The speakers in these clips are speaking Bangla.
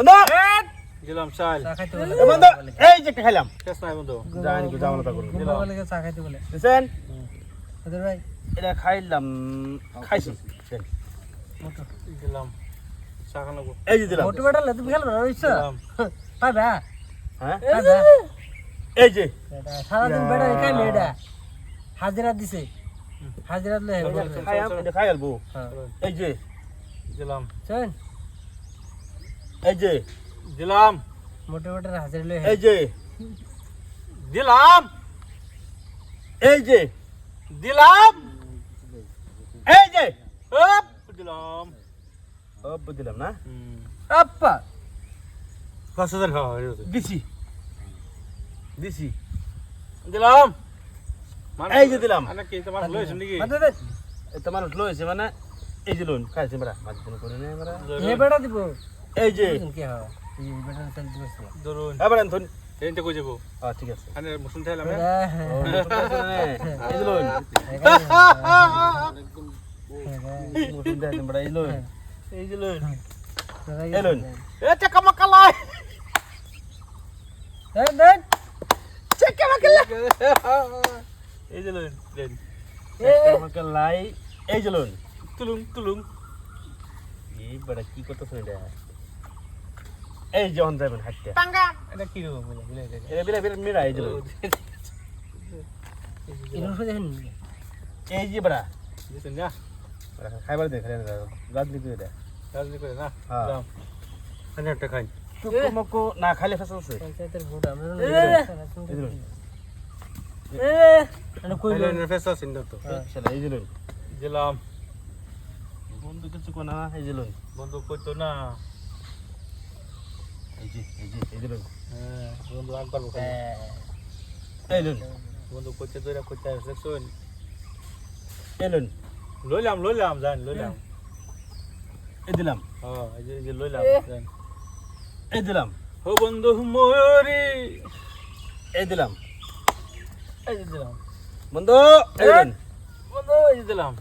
বন্ধু। দিলাম চাল। বন্ধু এই যে একটা খাইলাম। শেষ নাই বন্ধু। জানি কি জামালা তা করুন বলে চা খাইতে বলে। ওদের ভাই। এটা খাইলাম খাইছি। মোটর চা খানো এই যে দিলাম। মোটর বেটা লে তুমি খেলবে না পাই বা। হ্যাঁ? এই যে। বেটা সারাদিন বেটা খাই এটা হাজিরা দিছে। হাজিরা লে খাই এটা খাই হ্যাঁ। এই যে। দিলাম চল। এই যে দিলাম। মোটর বেটার হাজিরা লে এই যে দিলাম। এই যে দিলাম। এই যে হপ দিলাম। ও দিলাম না? আপা পাঁচ হাজার খাওয়া দিছি। দিছি। দিলাম। মানে- এই যে দিলাম। তোমার লইছে মানে এই লোন খাইছে আমরা মাঝে করে নেই হে বেটা দিব। এই যে। কি হয়? এই বেটা চাল দিবস ধরুন। এবার কই যাব? হ্যাঁ ঠিক আছে। থাইলাম। এই যে লোন নতুন দেয় তোমরা এই লোন এই যে লোন এই লোন এ চাকা মাকা দেন দেন চাকা মাকা এই যে লইন দেন আমাকে লাই। এই যে লোন তুলুং তুলুং। এই বড় কি করতে শুনে দেয় এই যে অন যাবেন হাঁটতে। টাঙ্গা এটা কি রকম বলে বলে এটা বিরা বিরা মিরা এই যে লোন ইনো সে এই যে বড়া। দিছেন না খাইবার দে খাই রাজনীতি করে দেয় করে না হ্যাঁ। দিলাম আনে খাই। টুকু মকু না খাইলে ফসল আছে পঞ্চায়েতের ভোট আমরা এ! কই তো। এই যে লোন বন্ধু কিছু কোনা এই যে লোন বন্ধু কইতো না। এই যে এই যে এই যে হ্যাঁ বন্ধু আকবার বকাল এই লোন বন্ধু কইতে দইরা কইতে সেকশন এই লোন লইলাম লইলাম জান লইলাম। এই দিলাম। হ্যাঁ এই যে এই যে লইলাম জান এই দিলাম। ও বন্ধু ময়ূরী। এই দিলাম। এই যে দিলাম। বন্ধু এই লোন বন্ধু এই যে দিলাম।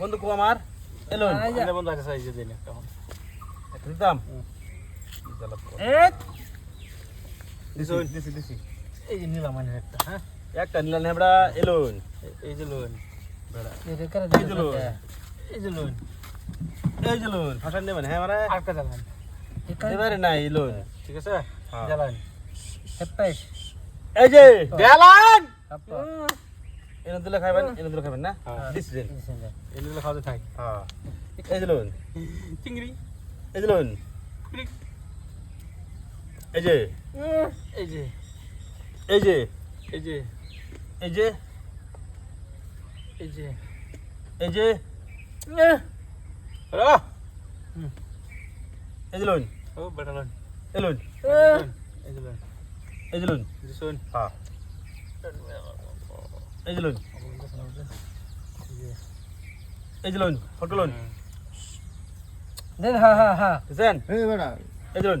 বন্ধু কো আমার? এই লোন বন্ধু আছে এই দিন একটা। দিতাম? এ দিছি দিছি দিছি এই যে নিলাম আনে একটা হ্যাঁ? একটা নিলাম হেবড়া এই এই- যে লোন। এই যে লোন। এই যে লোন। এই যে লোন ফাটান নেবেন হ্যাঁ মারা আটকা জ্বালান এবারে নাই লোন। ঠিক আছে? হ্যাঁ। জ্বালান। এই যে জ্বালান! এনে দিলে খাইবেন এনে দিলে খাইবেন না? হ্যাঁ। দিছি দেন। এগুলো খাওয়াতে থাক। হ্যাঁ। এই যে লোন। চিংড়ি। এই যে লোন। এই যে এই যে এই যে এই যে এই যে এই যে এই যে এই যে লোন ও বেটা লোন এই লোন এই যে লোন এই যে লোন এই হ্যাঁ। এই যে লোন এই যে লোন ফটো লোন দেন হ্যাঁ হ্যাঁ হ্যাঁ। বুঝছেন এই বেটা এই যে লোন